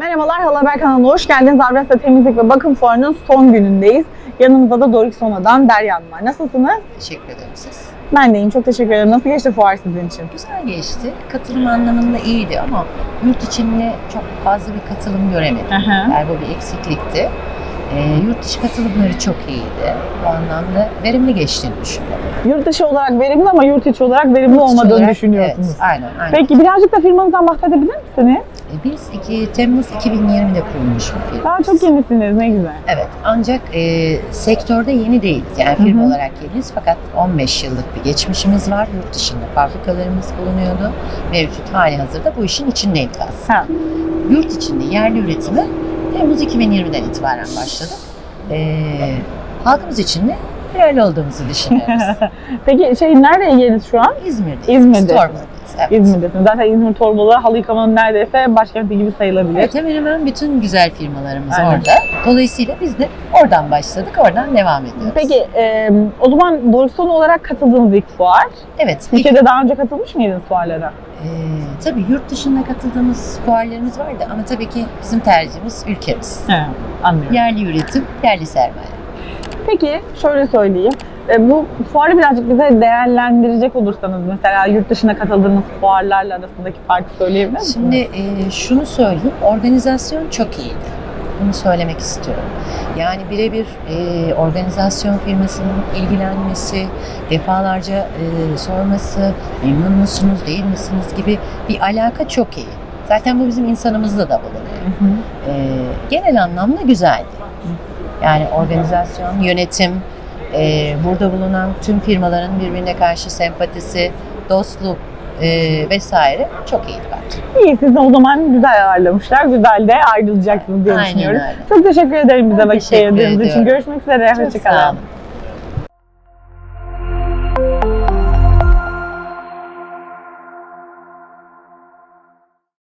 Haber kanalına hoş geldiniz. Avrasya Temizlik ve Bakım Fuarı'nın son günündeyiz. Yanımızda da Doruk Sona'dan Derya Hanım var. Nasılsınız? Teşekkür ederim siz. Ben deyim. Çok teşekkür ederim. Nasıl geçti fuar sizin için? Güzel geçti. Katılım anlamında iyiydi ama yurt içinde çok fazla bir katılım göremedim. Aha. Yani bu bir eksiklikti. Ee, yurt dışı katılımları çok iyiydi. Bu anlamda verimli geçtiğini düşünüyorum. Yurt dışı olarak verimli ama yurt içi olarak verimli Yurt olmadığını olarak- düşünüyorsunuz. Evet, aynen. aynen. Peki birazcık da firmanızdan bahsedebilir misiniz? Ee, Biz 2 Temmuz 2020'de kurulmuş bir firma. Daha çok yenisiniz. Ne güzel. Evet ancak e, sektörde yeni değiliz. Yani firma Hı hı. olarak yeniyiz fakat 15 yıllık bir geçmişimiz var. Yurt dışında fabrikalarımız bulunuyordu. Mevcut hali hazırda bu işin içindeydik aslında. Ha. yurt içinde yerli üretimi Temmuz 2020'den itibaren başladı. Ee, halkımız için de değerli olduğumuzu düşünüyoruz. Peki şey nerede yeriz şu an? İzmir'deyiz. İzmir'de. Torbalı'dayız. Evet. İzmir'desiniz. Zaten İzmir Torbalı halı yıkamanın neredeyse başkenti gibi sayılabilir. Evet, hemen hemen bütün güzel firmalarımız Aynen. orada. Dolayısıyla biz de oradan başladık, oradan devam ediyoruz. Peki e, o zaman Doruk Sona olarak katıldığınız ilk fuar. Evet, ilk, Türkiye'de daha önce katılmış mıydınız fuarlara? e, tabii yurt dışında katıldığımız fuarlarımız vardı ama tabii ki bizim tercihimiz ülkemiz. He, anlıyorum. Yerli üretim, yerli sermaye. Peki şöyle söyleyeyim. E, bu fuarı birazcık bize değerlendirecek olursanız mesela yurt dışına katıldığınız fuarlarla arasındaki farkı söyleyebilir misiniz? Şimdi e, şunu söyleyeyim, organizasyon çok iyiydi. Bunu söylemek istiyorum. Yani birebir e, organizasyon firmasının ilgilenmesi, defalarca e, sorması, memnun musunuz, değil misiniz gibi bir alaka çok iyi. Zaten bu bizim insanımızda da bulunuyor. Hı hı. E, genel anlamda güzeldi. Yani organizasyon, yönetim, e, burada bulunan tüm firmaların birbirine karşı sempatisi, dostluk e, vesaire çok iyiydi bence. İyi sizi o zaman güzel ağırlamışlar. Güzel de ayrılacaksınız diye Aynen düşünüyorum. öyle. Çok teşekkür ederim bize Ben vakit teşekkür ayırdığınız için. ediyorum. Görüşmek üzere. Çok Hoşçakalın. sağ olun.